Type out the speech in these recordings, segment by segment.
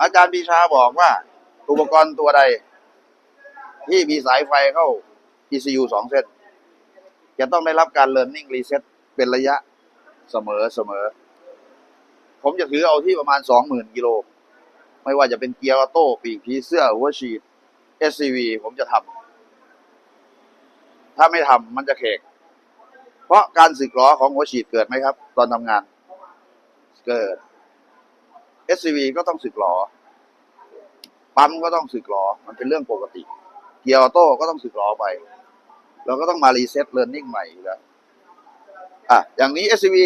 อาจารย์ปีชาบอกว่า อุปกรณ์ตัวใด ที่มีสายไฟเข้า ECU สองเส้นจะต้องได้รับการ learning reset เป็นระยะเสมอเสมอ ผมจะถือเอาที่ประมาณสองหมื่นกิโล ไม่ว่าจะเป็นเกียร์ออโต้ปีกผีเสื้อ หัวฉีด SCV ผมจะทำถ้าไม่ทำมันจะเขกเพราะการสึกหรอของหัวฉีดเกิดไหมครับ ตอนทำงาน เกิด SCV ก็ต้องสึกหรอปั๊มก็ต้องสึกหรอมันเป็นเรื่องปกติ เกียร์ออโต้ก็ต้องสึกหรอไป เราก็ต้องมารีเซ็ตเรียนรู้ใหม่แล้วอะอย่างนี้ SCV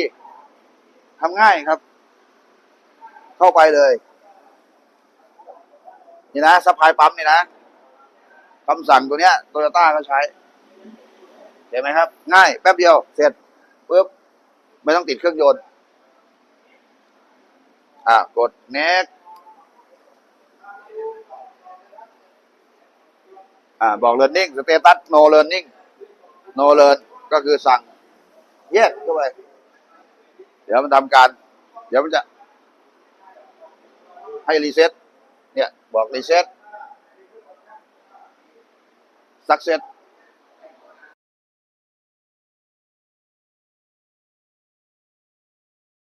ทำง่ายครับ เข้าไปเลย นี่นะซัพพลายปั๊มนี่นะคำสั่งตัวเนี้ยโตโยต้าก็ใช้เห็นไหมครับ ง่าย แป๊บเดียว เสร็จปุ๊บไม่ต้องติดเครื่องยนต์ อะกด next อ่าบอก learning status no learning no learn ก็คือสั่งแยกเข้าไป เดี๋ยวมันทำการ เดี๋ยวมันจะให้รีเซ็ตเนี่ย บอกรีเซ็ต success